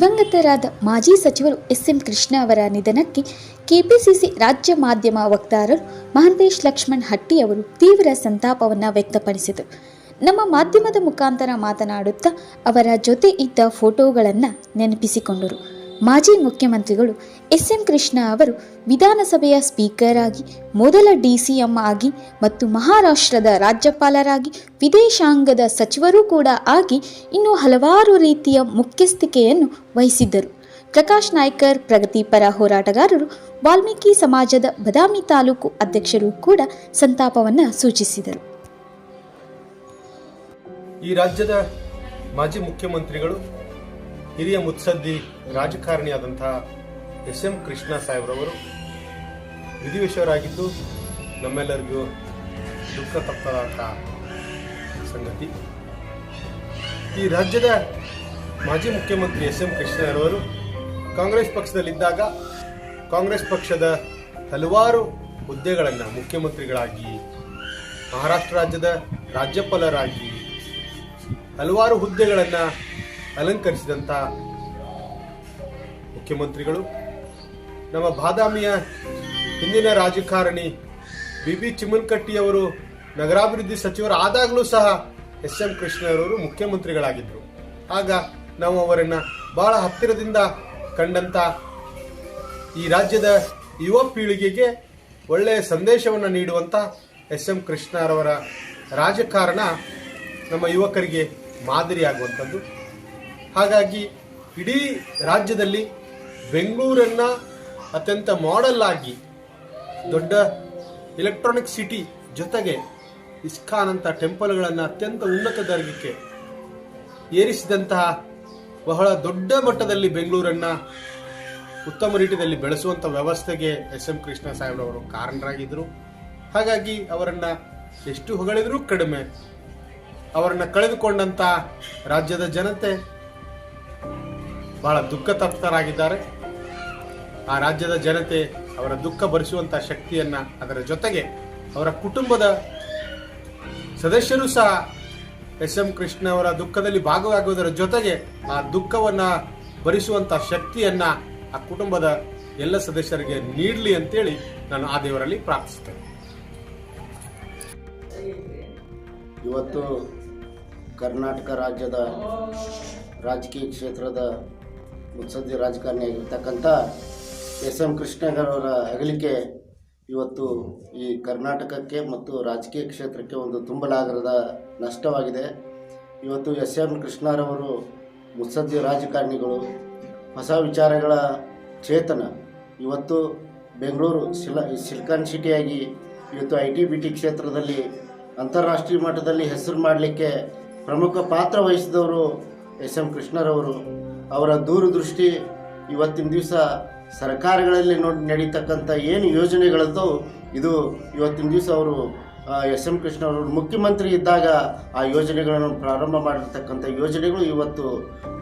ದಿವಂಗತರಾದ ಮಾಜಿ ಸಚಿವರು S M Krishna ಅವರ ನಿಧನಕ್ಕೆ ಕೆಪಿಸಿಸಿ ರಾಜ್ಯ ಮಾಧ್ಯಮ ವಕ್ತಾರರು ಮಹಂತೇಶ್ ಲಕ್ಷ್ಮಣ್ ಹಟ್ಟಿ ಅವರು ತೀವ್ರ ಸಂತಾಪವನ್ನು ವ್ಯಕ್ತಪಡಿಸಿದರು. ನಮ್ಮ ಮಾಧ್ಯಮದ ಮುಖಾಂತರ ಮಾತನಾಡುತ್ತಾ ಅವರ ಜೊತೆ ಇದ್ದ ಫೋಟೋಗಳನ್ನು ನೆನಪಿಸಿಕೊಂಡರು. ಮಾಜಿ ಮುಖ್ಯಮಂತ್ರಿಗಳು ಎಸ್ ಎಂ ಕೃಷ್ಣ ಅವರು ವಿಧಾನಸಭೆಯ ಸ್ಪೀಕರ್ ಆಗಿ, ಮೊದಲ ಡಿಸಿಎಂ ಆಗಿ ಮತ್ತು ಮಹಾರಾಷ್ಟ್ರದ ರಾಜ್ಯಪಾಲರಾಗಿ, ವಿದೇಶಾಂಗದ ಸಚಿವರೂ ಕೂಡ ಆಗಿ ಇನ್ನೂ ಹಲವಾರು ರೀತಿಯ ಮುಖ್ಯಸ್ಥಿಕೆಯನ್ನು ವಹಿಸಿದ್ದರು. ಪ್ರಕಾಶ್ ನಾಯ್ಕರ್ ಪ್ರಗತಿಪರ ಹೋರಾಟಗಾರರು, ವಾಲ್ಮೀಕಿ ಸಮಾಜದ ಬದಾಮಿ ತಾಲೂಕು ಅಧ್ಯಕ್ಷರು ಕೂಡ ಸಂತಾಪವನ್ನು ಸೂಚಿಸಿದರು. ಈ ರಾಜ್ಯದ ಮಾಜಿ ಮುಖ್ಯಮಂತ್ರಿಗಳು ಹಿರಿಯ ಮುತ್ಸದ್ದಿ, ರಾಜಕಾರಣಿಯಾದಂತಹ ಎಸ್ ಎಂ ಕೃಷ್ಣ ಸಾಹೇಬ್ರವರು. ವಿಧಿವಶವರಾಗಿದ್ದು ನಮ್ಮೆಲ್ಲರಿಗೂ ದುಃಖ ತಪ್ಪದಂಥ ಸಂಗತಿ. ಈ ರಾಜ್ಯದ ಮಾಜಿ ಮುಖ್ಯಮಂತ್ರಿ ಎಸ್ ಎಂ ಕೃಷ್ಣರವರು ಕಾಂಗ್ರೆಸ್ ಪಕ್ಷದಲ್ಲಿದ್ದಾಗ ಕಾಂಗ್ರೆಸ್ ಪಕ್ಷದ ಹಲವಾರು ಹುದ್ದೆಗಳನ್ನು ಮುಖ್ಯಮಂತ್ರಿಗಳಾಗಿ, ಮಹಾರಾಷ್ಟ್ರ ರಾಜ್ಯದ ರಾಜ್ಯಪಾಲರಾಗಿ ಹಲವಾರು ಹುದ್ದೆಗಳನ್ನು ಅಲಂಕರಿಸಿದಂಥ ಮುಖ್ಯಮಂತ್ರಿಗಳು, ನಮ್ಮ ಬಾದಾಮಿಯ ಹಿಂದಿನ ರಾಜಕಾರಣಿ ಬಿ ಬಿ ಚಿಮ್ಮನ್ಕಟ್ಟಿಯವರು ನಗರಾಭಿವೃದ್ಧಿ ಸಚಿವರು ಆದಾಗಲೂ ಸಹ ಎಸ್ ಎಂ ಕೃಷ್ಣರವರು ಮುಖ್ಯಮಂತ್ರಿಗಳಾಗಿದ್ದರು. ಆಗ ನಾವು ಅವರನ್ನು ಬಹಳ ಹತ್ತಿರದಿಂದ ಕಂಡಂತ ಈ ರಾಜ್ಯದ ಯುವ ಪೀಳಿಗೆಗೆ ಒಳ್ಳೆಯ ಸಂದೇಶವನ್ನು ನೀಡುವಂಥ ಎಸ್ ಎಂ ಕೃಷ್ಣರವರ ರಾಜಕಾರಣ ನಮ್ಮ ಯುವಕರಿಗೆ ಮಾದರಿಯಾಗುವಂಥದ್ದು. ಹಾಗಾಗಿ ಇಡೀ ರಾಜ್ಯದಲ್ಲಿ ಬೆಂಗಳೂರನ್ನು ಅತ್ಯಂತ ಮಾಡಲ್ ಆಗಿ ದೊಡ್ಡ ಎಲೆಕ್ಟ್ರಾನಿಕ್ ಸಿಟಿ ಜೊತೆಗೆ ಇಸ್ಕಾನ್ ಅಂತ ಟೆಂಪಲ್ಗಳನ್ನು ಅತ್ಯಂತ ಉನ್ನತ ದರ್ಗಕ್ಕೆ ಏರಿಸಿದಂತಹ ಬಹಳ ದೊಡ್ಡ ಮಟ್ಟದಲ್ಲಿ ಬೆಂಗಳೂರನ್ನ ಉತ್ತಮ ರೀತಿಯಲ್ಲಿ ಬೆಳೆಸುವಂಥ ವ್ಯವಸ್ಥೆಗೆ ಎಸ್ ಎಂ ಕೃಷ್ಣ ಸಾಹೇಬ್ರವರು ಕಾರಣರಾಗಿದ್ದರು ಹಾಗಾಗಿ ಅವರನ್ನು ಎಷ್ಟು ಹೊಗಳಿದ್ರೂ ಕಡಿಮೆ ಅವರನ್ನು ಕಳೆದುಕೊಂಡಂತ ರಾಜ್ಯದ ಜನತೆ ಬಹಳ ದುಃಖ ತಪ್ತರಾಗಿದ್ದಾರೆ ಆ ರಾಜ್ಯದ ಜನತೆ ಅವರ ದುಃಖ ಭರಿಸುವಂಥ ಶಕ್ತಿಯನ್ನ ಅದರ ಜೊತೆಗೆ ಅವರ ಕುಟುಂಬದ ಸದಸ್ಯರು ಸಹ ಎಸ್ ಎಂ ಕೃಷ್ಣ ಅವರ ದುಃಖದಲ್ಲಿ ಭಾಗವಾಗುವುದರ ಜೊತೆಗೆ ಆ ದುಃಖವನ್ನ ಭರಿಸುವಂಥ ಶಕ್ತಿಯನ್ನ ಆ ಕುಟುಂಬದ ಎಲ್ಲ ಸದಸ್ಯರಿಗೆ ನೀಡಲಿ ಅಂತೇಳಿ ನಾನು ಆ ದೇವರಲ್ಲಿ ಪ್ರಾರ್ಥಿಸ್ತೇನೆ ಇವತ್ತು ಕರ್ನಾಟಕ ರಾಜ್ಯದ ರಾಜಕೀಯ ಕ್ಷೇತ್ರದ ಮುತ್ಸದ್ದಿ ರಾಜಕಾರಣಿಯಾಗಿರ್ತಕ್ಕಂಥ ಎಸ್ ಎಂ ಕೃಷ್ಣಗೌಡರ ಅಗಲಿಕೆ ಇವತ್ತು ಈ ಕರ್ನಾಟಕಕ್ಕೆ ಮತ್ತು ರಾಜಕೀಯ ಕ್ಷೇತ್ರಕ್ಕೆ ಒಂದು ತುಂಬಲಾಗರದ ನಷ್ಟವಾಗಿದೆ. ಇವತ್ತು ಎಸ್ ಎಂ ಕೃಷ್ಣರವರು ಮುತ್ಸದ್ದಿ ರಾಜಕಾರಣಿಗಳು ಹೊಸ ವಿಚಾರಗಳ ಚೇತನ. ಇವತ್ತು ಬೆಂಗಳೂರು ಸಿಲ ಸಿಲಿಕಾನ್ ಸಿಟಿಯಾಗಿ ಇವತ್ತು ಐ ಟಿ, ಬಿ ಟಿ ಕ್ಷೇತ್ರದಲ್ಲಿ ಅಂತಾರಾಷ್ಟ್ರೀಯ ಮಟ್ಟದಲ್ಲಿ ಹೆಸರು ಮಾಡಲಿಕ್ಕೆ ಪ್ರಮುಖ ಪಾತ್ರ ವಹಿಸಿದವರು ಎಸ್ ಎಂ ಕೃಷ್ಣರವರು. ಅವರ ದೂರದೃಷ್ಟಿ ಇವತ್ತಿನ ದಿವಸ ಸರ್ಕಾರಗಳಲ್ಲಿ ನೋಡಿ ನಡೀತಕ್ಕಂಥ ಏನು ಯೋಜನೆಗಳದ್ದು ಇದು ಇವತ್ತಿನ ದಿವಸ ಅವರು ಎಸ್. ಎಂ. ಕೃಷ್ಣ ಅವರು ಮುಖ್ಯಮಂತ್ರಿ ಇದ್ದಾಗ ಆ ಯೋಜನೆಗಳನ್ನು ಪ್ರಾರಂಭ ಮಾಡಿರ್ತಕ್ಕಂಥ ಯೋಜನೆಗಳು ಇವತ್ತು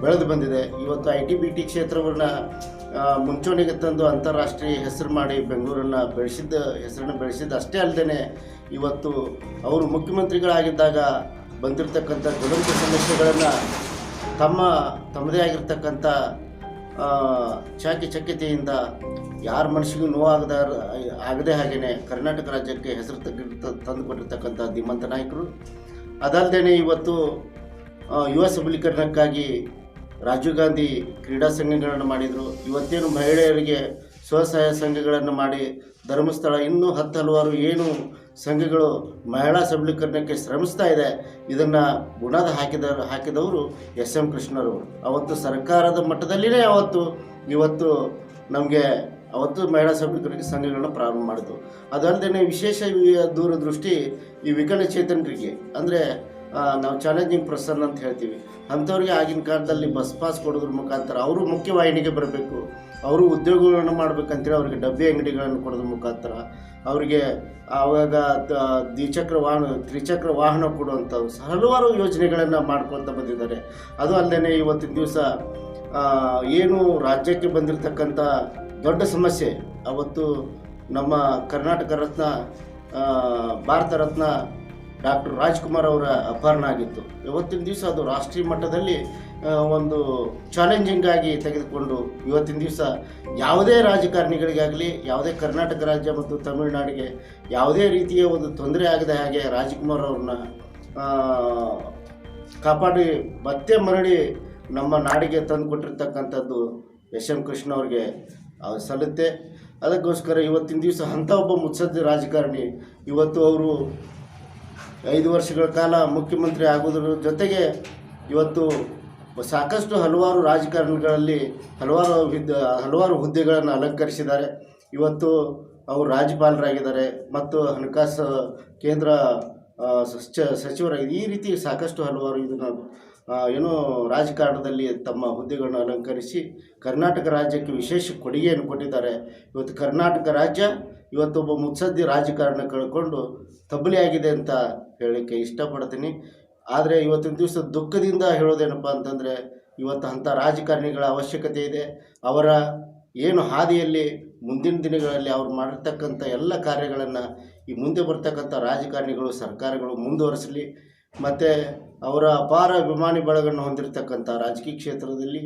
ಬೆಳೆದು ಬಂದಿದೆ. ಇವತ್ತು ಐ ಟಿ ಬಿ ಟಿ ಕ್ಷೇತ್ರವನ್ನು ಮುಂಚೂಣಿಗೆ ತಂದು ಅಂತಾರಾಷ್ಟ್ರೀಯ ಹೆಸರು ಮಾಡಿ ಬೆಂಗಳೂರನ್ನು ಬೆಳೆಸಿದ್ದ, ಹೆಸರನ್ನು ಬೆಳೆಸಿದ್ದು ಅಷ್ಟೇ ಅಲ್ಲದೆ ಇವತ್ತು ಅವರು ಮುಖ್ಯಮಂತ್ರಿಗಳಾಗಿದ್ದಾಗ ಬಂದಿರತಕ್ಕಂಥ ದುರಂತ ಸಮಸ್ಯೆಗಳನ್ನು ತಮ್ಮ ತಮ್ಮದೇ ಆಗಿರ್ತಕ್ಕಂಥ ಚಾಕಿ ಚಕ್ಯತೆಯಿಂದ ಯಾರ ಮನಸ್ಸಿಗೂ ನೋವಾಗದ, ಆಗದೆ ಹಾಗೆಯೇ ಕರ್ನಾಟಕ ರಾಜ್ಯಕ್ಕೆ ಹೆಸರು ತಂದು ತಂದುಕೊಟ್ಟಿರ್ತಕ್ಕಂಥ ಧೀಮಂತ ನಾಯಕರು. ಅದಲ್ಲದೆ ಇವತ್ತು ಯುವ ಸಬಲೀಕರಣಕ್ಕಾಗಿ ರಾಜೀವ್ ಗಾಂಧಿ ಕ್ರೀಡಾ ಸಂಘಗಳನ್ನು ಮಾಡಿದರು. ಇವತ್ತೇನು ಮಹಿಳೆಯರಿಗೆ ಸ್ವಸಹಾಯ ಸಂಘಗಳನ್ನು ಮಾಡಿ ಧರ್ಮಸ್ಥಳ ಇನ್ನೂ ಹತ್ತು ಹಲವಾರು ಏನು ಸಂಘಗಳು ಮಹಿಳಾ ಸಬಲೀಕರಣಕ್ಕೆ ಶ್ರಮಿಸ್ತಾ ಇದೆ, ಇದನ್ನು ಗುಣದ ಹಾಕಿದ ಹಾಕಿದವರು ಎಸ್ ಎಂ ಕೃಷ್ಣರು ಅವತ್ತು ಸರ್ಕಾರದ ಮಟ್ಟದಲ್ಲಿನೇ ಅವತ್ತು, ಇವತ್ತು ನಮಗೆ ಅವತ್ತು ಮಹಿಳಾ ಸಬಲೀಕರಣಕ್ಕೆ ಸಂಘಗಳನ್ನ ಪ್ರಾರಂಭ ಮಾಡಿದ್ವು ಅದಲ್ಲದೆ ವಿಶೇಷ ದೂರದೃಷ್ಟಿ ಈ ವಿಕಲಚೇತನರಿಗೆ. ಅಂದರೆ ನಾವು ಚಾಲೆಂಜಿಂಗ್ ಪ್ರಸನ್ನ ಅಂತ ಹೇಳ್ತೀವಿ. ಅಂಥವ್ರಿಗೆ ಆಗಿನ ಕಾಲದಲ್ಲಿ ಬಸ್ ಪಾಸ್ ಕೊಡೋದ್ರ ಮುಖಾಂತರ ಅವರು ಮುಖ್ಯವಾಹಿನಿಗೆ ಬರಬೇಕು. ಅವರು ಉದ್ಯೋಗಗಳನ್ನು ಮಾಡಬೇಕಂತೇಳಿ ಅವ್ರಿಗೆ ಡಬ್ಬಿ ಅಂಗಡಿಗಳನ್ನು ಕೊಡೋದ್ರ ಮುಖಾಂತರ ಅವರಿಗೆ ಆವಾಗ ದ್ವಿಚಕ್ರ ವಾಹನ, ತ್ರಿಚಕ್ರ ವಾಹನ ಕೊಡುವಂಥವು ಹಲವಾರು ಯೋಜನೆಗಳನ್ನು ಮಾಡ್ಕೊತ ಬಂದಿದ್ದಾರೆ. ಅದು ಅಲ್ಲದೆ ಇವತ್ತಿನ ದಿವಸ ಏನು ರಾಜ್ಯಕ್ಕೆ ಬಂದಿರತಕ್ಕಂಥ ದೊಡ್ಡ ಸಮಸ್ಯೆ, ಅವತ್ತು ನಮ್ಮ ಕರ್ನಾಟಕ ರತ್ನ ಭಾರತ ರತ್ನ ಡಾಕ್ಟರ್ ರಾಜ್ಕುಮಾರ್ ಅವರ ಅಪಹರಣ ಆಗಿತ್ತು. ಇವತ್ತಿನ ದಿವಸ ಅದು ರಾಷ್ಟ್ರೀಯ ಮಟ್ಟದಲ್ಲಿ ಒಂದು ಚಾಲೆಂಜಿಂಗ್ ಆಗಿ ತೆಗೆದುಕೊಂಡು ಇವತ್ತಿನ ದಿವಸ ಯಾವುದೇ ರಾಜಕಾರಣಿಗಳಿಗಾಗಲಿ, ಯಾವುದೇ ಕರ್ನಾಟಕ ರಾಜ್ಯ ಮತ್ತು ತಮಿಳುನಾಡಿಗೆ ಯಾವುದೇ ರೀತಿಯ ಒಂದು ತೊಂದರೆ ಆಗದ ಹಾಗೆ ರಾಜ್ಕುಮಾರ್ ಅವ್ರನ್ನ ಕಾಪಾಡಿ, ಮತ್ತೆ ಮರಳಿ ನಮ್ಮ ನಾಡಿಗೆ ತಂದು ಕೊಟ್ಟಿರ್ತಕ್ಕಂಥದ್ದು ಎಸ್ ಎಂ ಕೃಷ್ಣ ಅವ್ರಿಗೆ ಸಲ್ಲುತ್ತೆ. ಅದಕ್ಕೋಸ್ಕರ ಇವತ್ತಿನ ದಿವಸ ಅಂಥ ಒಬ್ಬ ಮುತ್ಸದ್ದಿ ರಾಜಕಾರಣಿ, ಇವತ್ತು ಅವರು ಐದು ವರ್ಷಗಳ ಕಾಲ ಮುಖ್ಯಮಂತ್ರಿ ಆಗುವುದರ ಜೊತೆಗೆ ಇವತ್ತು ಸಾಕಷ್ಟು ಹಲವಾರು ರಾಜಕಾರಣಿಗಳಲ್ಲಿ ಹಲವಾರು ಹಲವಾರು ಹುದ್ದೆಗಳನ್ನು ಅಲಂಕರಿಸಿದ್ದಾರೆ. ಇವತ್ತು ಅವರು ರಾಜ್ಯಪಾಲರಾಗಿದ್ದಾರೆ ಮತ್ತು ಹಣಕಾಸು ಕೇಂದ್ರ ಸಚಿವರಾಗಿದೆ ಸಚ ಸಚಿವರಾಗಿ ಈ ರೀತಿ ಸಾಕಷ್ಟು ಹಲವಾರು ಇದನ್ನು ಏನೋ ರಾಜಕಾರಣದಲ್ಲಿ ತಮ್ಮ ಹುದ್ದೆಗಳನ್ನು ಅಲಂಕರಿಸಿ ಕರ್ನಾಟಕ ರಾಜ್ಯಕ್ಕೆ ವಿಶೇಷ ಕೊಡುಗೆಯನ್ನು ಕೊಟ್ಟಿದ್ದಾರೆ. ಇವತ್ತು ಕರ್ನಾಟಕ ರಾಜ್ಯ ಇವತ್ತೊಬ್ಬ ಮುತ್ಸದ್ದಿ ರಾಜಕಾರಣ ಕಳ್ಕೊಂಡು ತಬ್ಬಲಿಯಾಗಿದೆ ಅಂತ ಹೇಳಲಿಕ್ಕೆ ಇಷ್ಟಪಡ್ತೀನಿ. ಆದರೆ ಇವತ್ತಿನ ದಿವಸ ದುಃಖದಿಂದ ಹೇಳೋದೇನಪ್ಪ ಅಂತಂದರೆ, ಇವತ್ತು ಅಂಥ ರಾಜಕಾರಣಿಗಳ ಅವಶ್ಯಕತೆ ಇದೆ. ಅವರ ಏನು ಹಾದಿಯಲ್ಲಿ ಮುಂದಿನ ದಿನಗಳಲ್ಲಿ ಅವ್ರು ಮಾಡಿರ್ತಕ್ಕಂಥ ಎಲ್ಲ ಕಾರ್ಯಗಳನ್ನು ಈ ಮುಂದೆ ಬರ್ತಕ್ಕಂಥ ರಾಜಕಾರಣಿಗಳು, ಸರ್ಕಾರಗಳು ಮುಂದುವರೆಸಲಿ. ಮತ್ತು ಅವರ ಅಪಾರ ಅಭಿಮಾನಿ ಬಳಗನ್ನು ಹೊಂದಿರತಕ್ಕಂಥ ರಾಜಕೀಯ ಕ್ಷೇತ್ರದಲ್ಲಿ